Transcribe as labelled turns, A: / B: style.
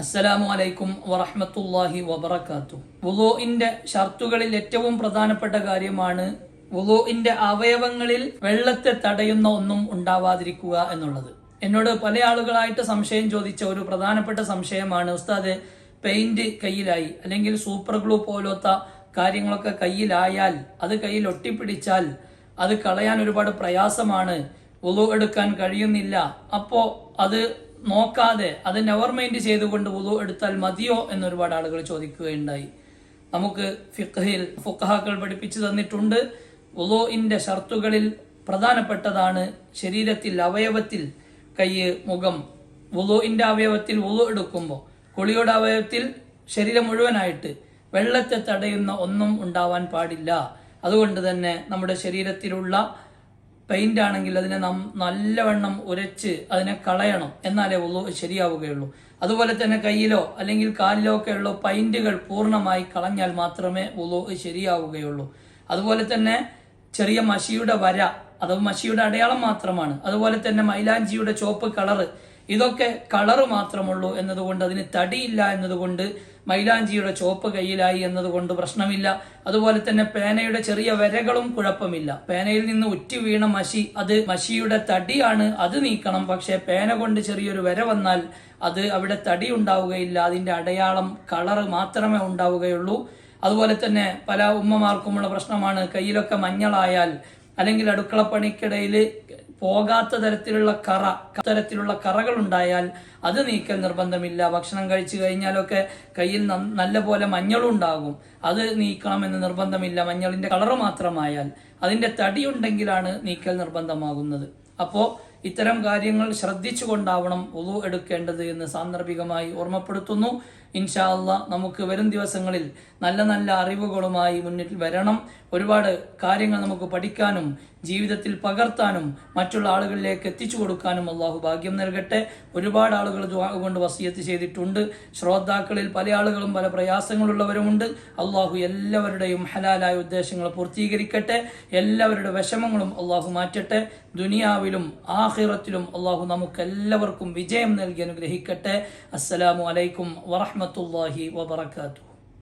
A: അസ്സലാമു അലൈക്കും വറഹമത്തല്ലാഹി വബറകാത്തു വുളൂഇന്റെ ഷർത്തുകളിൽ ഏറ്റവും പ്രധാനപ്പെട്ട കാര്യമാണ് വുളൂഇന്റെ അവയവങ്ങളിൽ വെള്ളത്തെ തടയുന്ന ഒന്നും ഉണ്ടാവാതിരിക്കുക എന്നുള്ളത്. എന്നോട് പല ആളുകളായിട്ട് സംശയം ചോദിച്ച ഒരു പ്രധാനപ്പെട്ട സംശയമാണ് ഉസ്താദ് പെയിന്റ് കയ്യിലായി അല്ലെങ്കിൽ സൂപ്പർ ഗ്ലൂ പോലത്തെ കാര്യങ്ങളൊക്കെ കയ്യിലായാൽ അത് കയ്യിൽ ഒട്ടിപ്പിടിച്ചാൽ അത് കളയാൻ ഒരുപാട് പ്രയാസമാണ് വുളു എടുക്കാൻ കഴിയുന്നില്ല. അപ്പോ അത് നോക്കാതെ അത് നെവർ മൈൻഡ് ചെയ്തുകൊണ്ട് വുളു എടുത്താൽ മതിയോ എന്നൊരുപാട് ആളുകൾ ചോദിക്കുകയുണ്ടായി. നമുക്ക് ഫിഖഹിൽ ഫുഖഹാക്കൾ പഠിപ്പിച്ചു തന്നിട്ടുണ്ട്. വുളുഇന്റെ ഷർത്തുകളിൽ പ്രധാനപ്പെട്ടതാണ് ശരീരത്തിൽ അവയവത്തിൽ കയ്യ് മുഖം. വുളുഇന്റെ അവയവത്തിൽ വുളു എടുക്കുമ്പോൾ കുളിയുടെ അവയവത്തിൽ ശരീരം മുഴുവനായിട്ട് വെള്ളത്തെ തടയുന്ന ഒന്നും ഉണ്ടാവാൻ പാടില്ല. അതുകൊണ്ട് തന്നെ നമ്മുടെ ശരീരത്തിലുള്ള പെയിന്റ് ആണെങ്കിൽ അതിനെ നാം നല്ലവണ്ണം ഉരച്ച് അതിനെ കളയണം എന്നാലേ ഉള്ളൂ ശരിയാവുകയുള്ളൂ. അതുപോലെ തന്നെ കയ്യിലോ അല്ലെങ്കിൽ കാലിലോ ഒക്കെ ഉള്ള പെയിന്റുകൾ പൂർണമായി കളഞ്ഞാൽ മാത്രമേ ഉള്ളൂ ശരിയാവുകയുള്ളൂ. അതുപോലെ തന്നെ ചെറിയ മഷിയുടെ വര അത് മഷിയുടെ അടയാളം മാത്രമാണ്. അതുപോലെ തന്നെ മൈലാഞ്ചിയുടെ ചോപ്പ് കളറ് ഇതൊക്കെ കളറ് മാത്രമുള്ളൂ എന്നതുകൊണ്ട് അതിന് തടിയില്ല എന്നതുകൊണ്ട് മൈലാഞ്ചിയുടെ ചോപ്പ് കയ്യിലായി എന്നതുകൊണ്ട് പ്രശ്നമില്ല. അതുപോലെ തന്നെ പേനയുടെ ചെറിയ വരകളും കുഴപ്പമില്ല. പേനയിൽ നിന്ന് ഉറ്റി വീണ മഷി അത് മഷിയുടെ തടിയാണ് അത് നീക്കണം. പക്ഷേ പേന കൊണ്ട് ചെറിയൊരു വര വന്നാൽ അത് അവിടെ തടി ഉണ്ടാവുകയില്ല. അതിന്റെ അടയാളം കളറ് മാത്രമേ ഉണ്ടാവുകയുള്ളൂ. അതുപോലെ തന്നെ പല ഉമ്മമാർക്കുമുള്ള പ്രശ്നമാണ്. കയ്യിലൊക്കെ മഞ്ഞളായാൽ അല്ലെങ്കിൽ അടുക്കളപ്പണിക്കിടയിൽ പോകാത്ത തരത്തിലുള്ള കറ തരത്തിലുള്ള കറകൾ ഉണ്ടായാൽ അത് നീക്കൽ നിർബന്ധമില്ല. ഭക്ഷണം കഴിച്ചു കഴിഞ്ഞാലൊക്കെ കയ്യിൽ നല്ലപോലെ നല്ല പോലെ മഞ്ഞളുണ്ടാകും. അത് നീക്കണമെന്ന് നിർബന്ധമില്ല. മഞ്ഞളിന്റെ കളറ് മാത്രമായാൽ അതിന്റെ തടി ഉണ്ടെങ്കിലാണ് നീക്കൽ നിർബന്ധമാകുന്നത്. അപ്പോ ഇത്തരം കാര്യങ്ങൾ ശ്രദ്ധിച്ചുകൊണ്ടാവണം ഉളു എടുക്കേണ്ടത് എന്ന് സാന്ദർഭികമായി ഓർമ്മപ്പെടുത്തുന്നു. ഇൻഷാ അല്ല നമുക്ക് വരും ദിവസങ്ങളിൽ നല്ല നല്ല അറിവുകളുമായി മുന്നിൽ വരണം. ഒരുപാട് കാര്യങ്ങൾ നമുക്ക് പഠിക്കാനും ജീവിതത്തിൽ പകർത്താനും മറ്റുള്ള ആളുകളിലേക്ക് എത്തിച്ചു കൊടുക്കാനും അള്ളാഹു ഭാഗ്യം നൽകട്ടെ. ഒരുപാട് ആളുകൾ കൊണ്ട് വസീയത്ത് ചെയ്തിട്ടുണ്ട്. ശ്രോതാക്കളിൽ പല ആളുകളും പല പ്രയാസങ്ങളുള്ളവരുമുണ്ട്. അള്ളാഹു എല്ലാവരുടെയും ഹലാലായ ഉദ്ദേശങ്ങൾ പൂർത്തീകരിക്കട്ടെ. എല്ലാവരുടെ വിഷമങ്ങളും അള്ളാഹു മാറ്റട്ടെ. ദുനിയാവിലും ആഹിറത്തിലും അള്ളാഹു നമുക്ക് എല്ലാവർക്കും വിജയം നൽകി അനുഗ്രഹിക്കട്ടെ. അസ്സലാമു അലൈക്കും വറഹ്മത്തുള്ളാഹി വബറകാതുഹു.